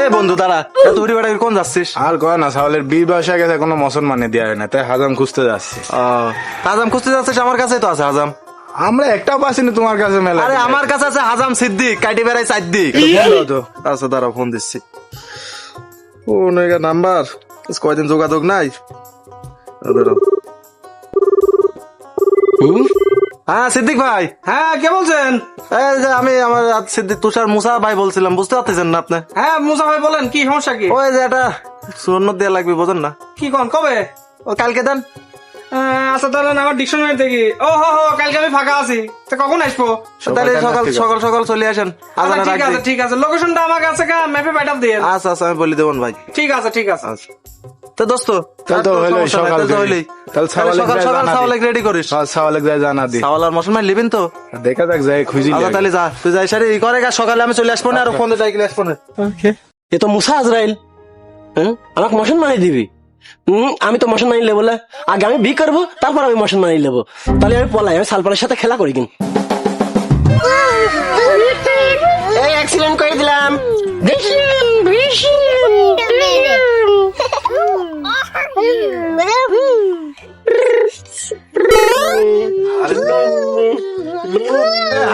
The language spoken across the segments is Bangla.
এ বন্ধু দাঁড়া। এত উড়ি বেড়া কোন যাচ্ছিস? আর কয় না সাওয়ালের বিয়ে বসে গেছে কোনো মুসলমানে দেওয়া হয় না। তাই হাজাম খুঁজতে যাচ্ছি। হাজাম খুঁজতে যাচ্ছিস? আমার কাছেই তো আছে হাজাম। আমরা একটাও পাচ্ছি না তোমার কাছে মেলা আরে আমার কাছে আছে হাজাম সিদ্দিক কাটি বেড়াই চাদ্দিক তো আচ্ছা দাঁড়া ফোন দিচ্ছি। ও নয়গা নাম্বার? কয়দিন যোগাযোগ নাই? দাঁড়াও হ্যাঁ সিদ্দিক ভাই। হ্যাঁ কে বলছেন? এই যে আমি আমার সিদ্দিক তুষার মুসা ভাই বলছিলাম বুঝতে পারতেছেন না আপনি? হ্যাঁ মুসা ভাই বলেন কি সমস্যা কি? ওই যে এটা দেওয়া লাগবে বোঝেন না। কি কোন কবে? ও কালকে দেন। আচ্ছা তাহলে আমার ডিকশনারি থেকে। ও হো হো কালকে আমি ফাঁকা আছি। তো কখন আসব? তাহলে সকাল সকাল সকাল চলে আসেন আচ্ছা, ঠিক আছে ঠিক আছে। লোকেশনটা আমার কাছে কা ম্যাপে পাঠাব দিয়ে। আচ্ছা আচ্ছা আমি বলে দেবন ভাই। ঠিক আছে ঠিক আছে। আচ্ছা। তো দোস্ত তাহলে তো সকাল। হইলোই। সকাল সকাল সাওয়ালেক রেডি করিস। সাওয়ালেক যায় জানা দি মশন লিবেন তো? দেখা যাক যাই খুঁজি আচ্ছা তাহলে যা তুই যাই সারি ই করে সকালে আমি চলে আসব না আর ফোনে যাই কিনে আসব না এ তো মুসা আজরাইল। হ্যাঁ? আমাকে মশন মানি দিবি। হুম আমি তো মশন মানি লেবো আগে আমি বি করব তারপর আমি মশন মানি লেবো তাহলে আমি পলাই আমি সালপালের সাথে খেলা করি কিন এই অ্যাক্সিডেন্ট করে দিলাম।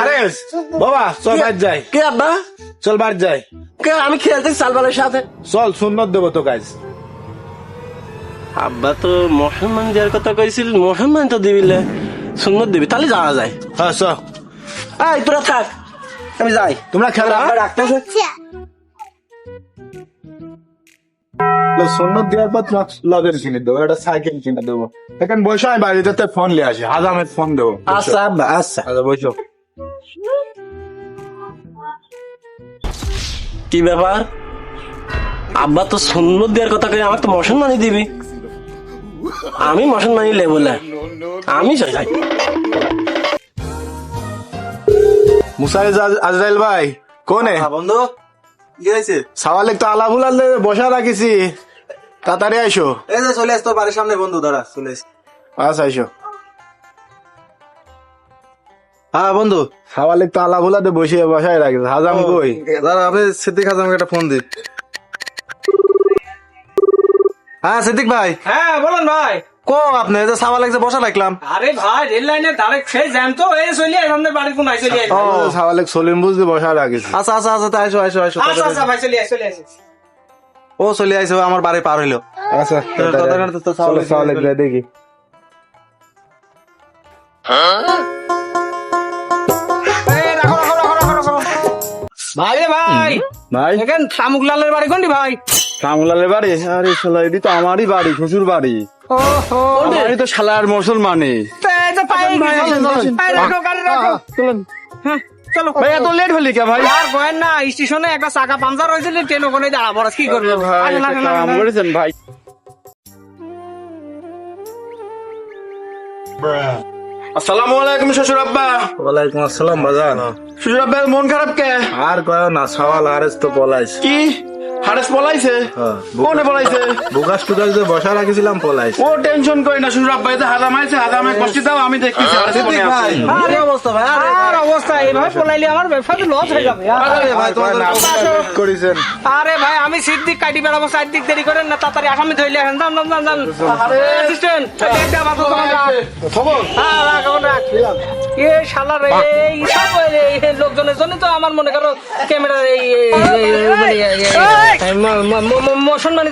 আরে বাবা চল বাদ যাই। কে আব্বা? চল বাদ যাই। কে আমি খেলতে সালপালের সাথে। চল সুন্নত দেবো তো কাজ আব্বা তো মশন মানি দেওয়ার কথা কইছিল মানি তো দিবিলে সুন্নত দিবি তাহলে যাওয়া যায়। হ্যাঁ চল এই তোরা থাক আমি যাই। তোমরা খেলা আব্বা ডাকতেছে দেওয়ার পর তোমার কিনে দেবো একটা সাইকেল কিনে দেবো। এখন বসে আমি বাড়িতে ফোন নিয়ে আসি হাজামের ফোন দেবো। আচ্ছা আব্বা আচ্ছা। আচ্ছা বসো। কি ব্যাপার? আব্বা তো সুন্নত দেওয়ার কথা কই আমার তো মশন মানি দিবি। আমি মশন মানি লে বলে আমি মুসাইজ আজরাইল ভাই কোনে? হ্যাঁ, বন্ধু। কি হয়েছে? সাওয়ালেক তো আলা বুলালে বসা রাখিছি। তাড়াতাড়ি আইসো। এই যে চলে আসতো বাড়ির সামনে বন্ধু দাঁড়া চলে আস আচ্ছা আইসো। হ্যাঁ বন্ধু। সাওয়ালেক তো আলা ভুলাতে বসে বসায় রাখিস হাজাম কই? দাঁড়া আপনি সিদ্দিক হাজামকে একটা ফোন দিন হ্যাঁ সিদ্দিক ভাই। হ্যাঁ বলেন ভাই। কো আপনি যে সাওয়া লাগছে বসা রাখলাম আরে ভাই রেল লাইনে ডাইরেক্ট সেই জ্যাম তো এই চলে আমাদের বাড়ির কোন আই চলে আয়। সাওয়ালেক সলিম বুঝতে বসা রাখিছে আচ্ছা আচ্ছা আচ্ছা তা আইসো আইসো আইসো আচ্ছা আচ্ছা ভাই চলে আয় চলে আয়। ও চলে আইসো আমার বাড়ি পার হইল। আচ্ছা তাড়াতাড়ি তো চলো সাওয়ালেক সাওয়ালেক দেখি। এই, রাখো রাখো রাখো রাখো রাখো। ভাই রে ভাই ভাই। দেখেন শামুক লালের বাড়ি কোনটি ভাই? কামলালের বাড়ি? আরে শালা এটি তো আমারই বাড়ি শ্বশুর বাড়ি। আমারই তো শালার মুসলমানে রাখো হ্যাঁ, চলো। ভাই এত লেট হলি কে ভাই? আর গোয়েন না স্টেশনে একটা চাকা পাঞ্চার হয়েছিল ট্রেন ওখানে দাঁড়াবো আর কি করব? ভাই আসেন, আসেন, একটা কাম আসেন, আসেন। করেছেন ভাই? আসসালামু আলাইকুম শ্বশুর আব্বা। ওয়ালাইকুম আসসালাম বাজান। শ্বশুর আব্বা মন খারাপ কে? আর কয় না সাওয়াল আরেস তো পলাইস। কি? হারেস পলাইছে? হ্যাঁ। কোনে পলাইছে? বুকাস টুকাস যে বসা রাখিছিলাম পলাইস ও টেনশন করি না শ্বশুর আব্বা এতে হাজাম আইছে হাজামে কষ্ট দাও আমি দেখতেছি হারেস কোনে আছে। কি অবস্থা ভাই আরে। আর অবস্থা এইভাবে পলাইলে আমার ব্যবসা লস হয়ে যাবে আরে। ভাই তোমার করেছেন। আরে ভাই আমি সিট দিক কাটি বেড়াবো সাইড দিক দেরি করেন না তাড়াতাড়ি আসামি ধরলে আসেন যান যান যান যান। অ্যাসিস্ট্যান্ট একটা বাতো তোমার রাখ খবর? হ্যাঁ রাখ এখন রাখ। এ শালা রে এই সব এই এই লোকজনের জন্য তো আমার মনে করো ক্যামেরা এই মানে মোশন মানে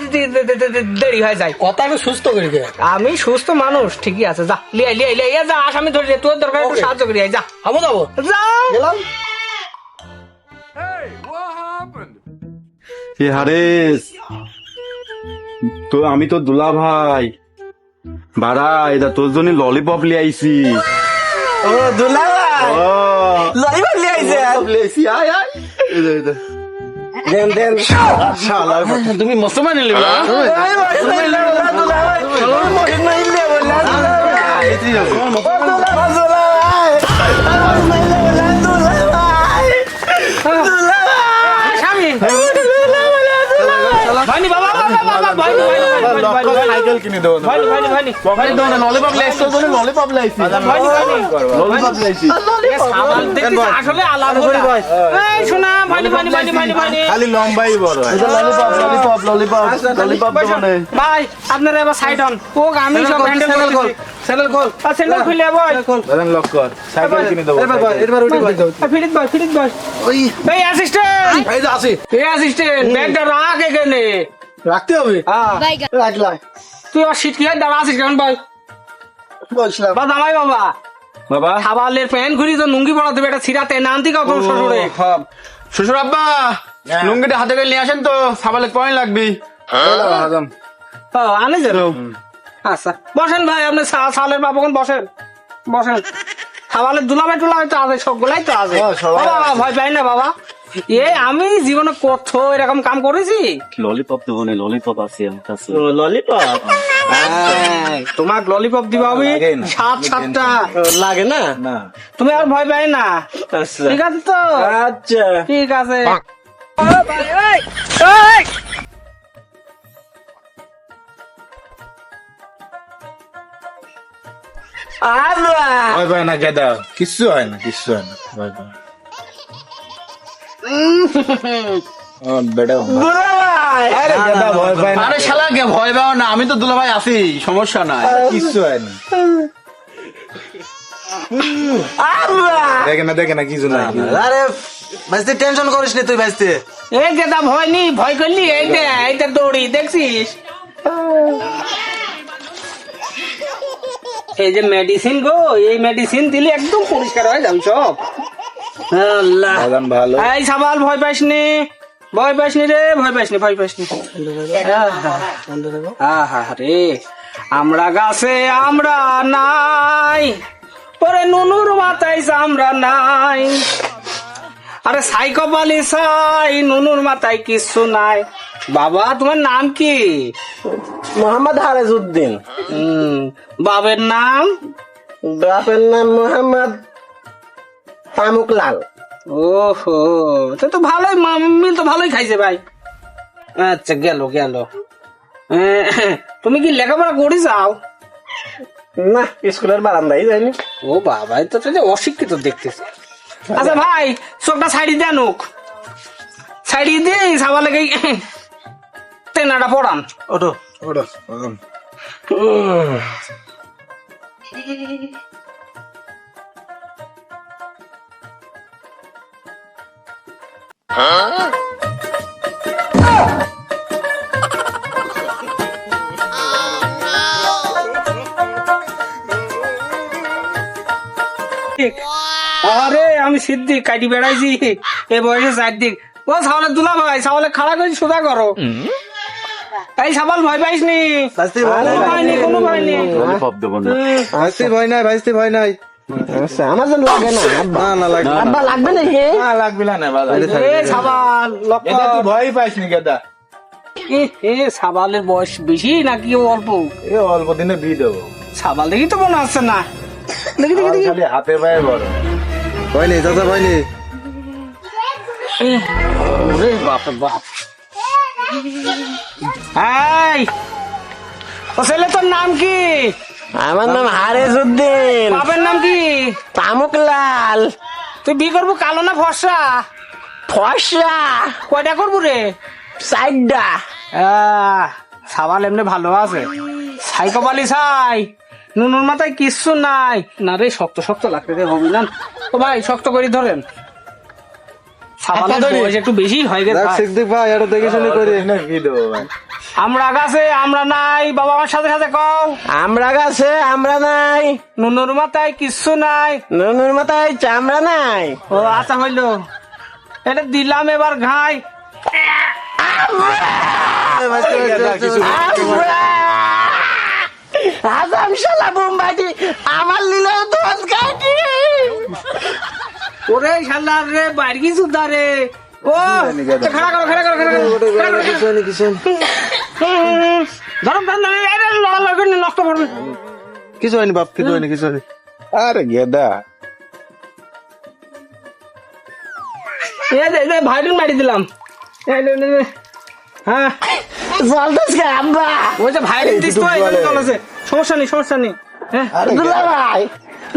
দেরি হয়ে যায় কথা আমি সুস্থ করি কে আমি সুস্থ মানুষ ঠিকই আছে যা লিয়ে লিয়ে লিয়ে যা আসামি ধরে দে, তোর দরকার একটু সাহায্য করি যা আমি যাব যা গেলাম এ হারেস তো আমি তো দুলা ভাই বাড়া এটা তোর জন্য ললিপপ লিয়ে আইছি ও দুলা ও। লই বলি আইছে। লিয়েছি আয় আয়। এই যে, এই যে। দেন দেন। শালার মতো। তুমি মুসলমান নিলি না স্বামী। ভাইনি বাবা। সাইকেল কিনে দেবো পকেটে দেবো না ললিপপ লাইছি ললিপপ লাইছি ললিপপ লাইছি আসলে এই শোনা ভাইনি ভাইনি ভাইনি ভাইনি ভাইনি খালি লম্বাই বড় ললিপপ ললিপপ ললিপপ ললিপপ ভাই আপনারা এবার সাইড অন ও আমি সব হ্যান্ডেল করে দিচ্ছি চ্যানেল খোল স্যান্ডেল খুলে ভাই দাদা লক কর সাইকেল কিনে দেবো এবার ভাই এবার উঠে ভাই ফিরিত ভাই ফিরিত ভাই ওই এই অ্যাসিস্ট্যান্ট এই যে আসি এই অ্যাসিস্ট্যান্ট ব্যাগটা রাখ এখানে রাখতে হবে? হ্যাঁ। রাখলাম। তুই আর সিট কি দাঁড়া আছিস কেমন ভাই বলছিলাম। বা দাঁড়াই বাবা। বাবা? খাবারের প্যান ঘুরি তো লুঙ্গি পড়া দেবে এটা ছিড়াতে শ্বশুরে? শ্বশুর আব্বা লুঙ্গিটা হাতে করে নিয়ে আসেন তো সাবালে পয়েন্ট লাগবি। আনে যেন আচ্ছা বসেন ভাই আপনি সালের বাবুখন বসেন? বসেন। খাবারের দুলাভাই টুলাভাই তো আছে সবগুলাই তো আছে। হ্যাঁ, বাবা ভয় পাই না বাবা। এ আমি জীবনে কত এরকম কাম করেছি? ললিপপ দেবো না ললিপপ আছে আমার কাছে ললিপপ তোমাক ললিপপ দিবা আমি সাত সাতটা। লাগে না? না। তুমি আর ভয় পাই না। আচ্ছা। ঠিক আছে তো? আচ্ছা। ঠিক আছে। আল্লাহ ভয় পায় না গেদা। কিচ্ছু হয় না কিচ্ছু হয় না। ভয় পায় আরে গেদা ভয় পায় না। আরে শালা কে ভয় পাও না আমি তো দুলাভাই আছি সমস্যা নাই। কিচ্ছু দেখে না দেখে না কিছু না আরে ভাইস্তে টেনশন করিস না তুই ভাইস্তে। এই গেদা ভয় নি ভয় করলি এইটা এইটা দৌড়ি দেখছিস? এই যে মেডিসিন গো এই মেডিসিন দিলে একদম পরিষ্কার হয়ে যাবে সব। আল্লাহ। ভালো। এই সাবাল ভয় পাইস নি? ভয় পাইস নি রে? ভয় পাইস নি ভয় পাইস নি। আহা রে আমরা গাছে আমরা নাই পরে নুনুর মাথায় আমরা নাই। আরে সাই কপালি সাই নুনুর মাথায় কিছু নাই। বাবা তোমার নাম কি? মোহাম্মদ হারেজউদ্দিন হুম, বাবের নাম? বাপের নাম মোহাম্মদ তামুকলাল ওহো তো তো ভালোই মিল তো ভালোই খাইছে ভাই। আচ্ছা গেল গেল। তুমি কি লেখাপড়া করে যাও? না স্কুলের বারান্দায় যায়নি ও বাবা তো তো অশিক্ষিত দেখতেছে। আচ্ছা ভাই চোখটা সাইডি দেন সাইডি দিয়ে সাবা লেগে তেনাটা পড়ান। ওটো ওটা আরে আমি সিদ্দিক কাটি বেড়াইছি। এই বয়সে চারদিক ও সাওয়ালে দুলা ভাই সাওয়ালে খাড়া করে সোজা করো। এই সাবাল ভয় পাইস নি? ভয় কোনো নাই ভয় নেই। কোনো ভয় নেই ভাইস্তে ভয় নাই ভাইস্তে ভয় নাই। আমার জন্য লাগে না না না লাগবে আব্বা লাগবে না লাগবি না না বাবা এ সাবাল এটা তুই ভয় পাইস নি গেদা। এ এ সাবালের বয়স বেশি নাকি অল্প? এ অল্প দিনে বিয়ে দেবো। সাবাল দেখি তো মনে হচ্ছে না। দেখি দেখি দেখি। খালি হাতে পায়ে বড়। ভয় নেই চাচা ভয় নেই ওরে বাপ বাপ। এই ও ছেলে তোর নাম কি? আমার নাম হারেজউদ্দিন। বাপের নাম কি? তামুকলাল তুই বি করব কালো না ফর্সা? ফর্সা? কয়টা করব রে? সাইডা আহ, সাবাল এমনি ভালো আছে। সাই কপালি সাই নুনুর মাথায় কিচ্ছু নাই। না রে শক্ত শক্ত লাগবে রে হবি না। ও ভাই শক্ত করে ধরেন। একটু বেশি হয়ে গেছে। সিদ্দিক ভাই এটা দেখে শুনে করি। দিনে বিয়ে ভাই আমরা গাছে আমরা নাই বাবা আমার সাথে সাথে কও। আমরা গাছে আমরা নাই। নুনুর মাথায় কিচ্ছু নাই। নুনুর মাথায় চামড়া নাই। ও আচ্ছা হইল। এটা দিলাম এবার ঘাই। আজাম শালা বোম্বাটি আমার দোষ কাটি ওরে শালা রে বাইরে কি সুদ্ধা রে? ও করো করো করো, না, নষ্ট করবে। কিছু হয়নি বাপ কিছু হয়নি কিছু হয়নি। আরে গেদা। মারি দিলাম। হ্যাঁ। সমস্যা নেই সমস্যা নেই। হ্যাঁ। ভাই।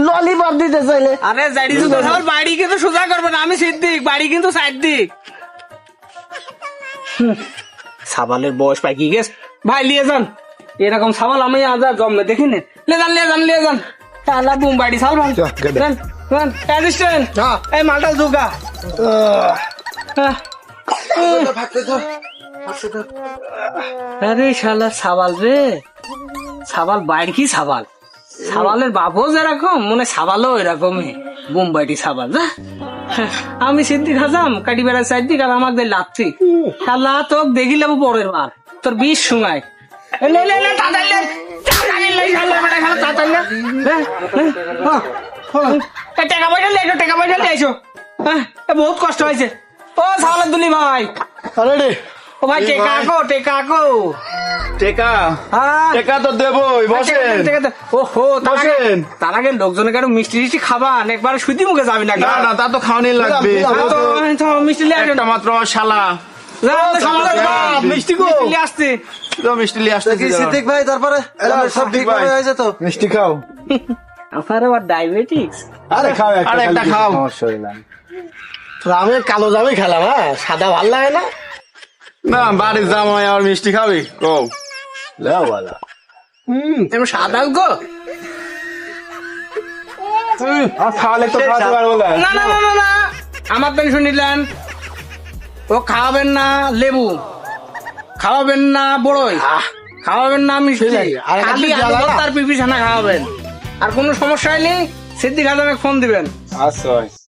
ললিপপ দিতে চাইলে। আরে তো আমার বাড়ি কিন্তু সোজা করবে না আমি সিদ্দিক বাড়ি কিন্তু সাইড দিক হুম, সাবালের বয়স পাই কি গেছ ভাই লিয়ে যান। এরকম সাবাল আমি আজ আর জন্মে দেখিনি। লে যান লিয়ে যান লিয়ে যান। তাহলে বুম বাড়ি সাল ভান যান যান। অ্যাসিস্ট্যান্ট এই মালটা জুগা। আরে শালা সাবাল রে। সাবাল বাইর কি সাবাল? সাবালের বাপও যেরকম, মনে সাবালও এরকমই বোম্বাইটি সাবাল, যা। আমি সিদ্দিক হাজাম কাটি বেড়ার সাইদিক আর আমাকে লাচ্ছি শালা দেখি লেবো পরের বার। তোর বিষ শুঙায়। বহুত কষ্ট হয়েছে। ও সাবালের দুলি ভাই। ও ভাই টেকা আকো টেকা আকো টেকা? হ্যাঁ টেকা তো দেবই বসেন। ওহো তার বসেন। তার আগে লোকজনের কারও মিষ্টি টিষ্টি খাবান একবার সুদি মুখে যাবি না না না তা তো খাওয়ানি লাগবে। হ্যাঁ, তো, তো মিষ্টি লিয়ে একটা মাত্র শালা। মিষ্টি লিয়ে আসছে। মিষ্টি নিয়ে আসতে কি সিদ্দিক ভাই তারপরে সব ঠিক হয়েছে তো মিষ্টি খাও। আপনার আবার ডায়াবেটিক্স আরে খাও আরে একটা খাও। আমি কালো জামে খেলাম হ্যাঁ? সাদা ভালো লাগে না? না বাড়ির জামাই আর মিষ্টি খাবি? কও। এমন সাদা গো? আর তো খাওয়াতে না। না না না না না। আমার তো শুনিলেন ও খাওয়াবেন না লেবু খাওয়াবেন না বড়ই খাওয়াবেন না মিষ্টি। আর একটা খালি। তার পিপি ছানা খাওয়াবেন। আর কোনো সমস্যা হলে সিদ্দিক আজমে ফোন দিবেন। আচ্ছা।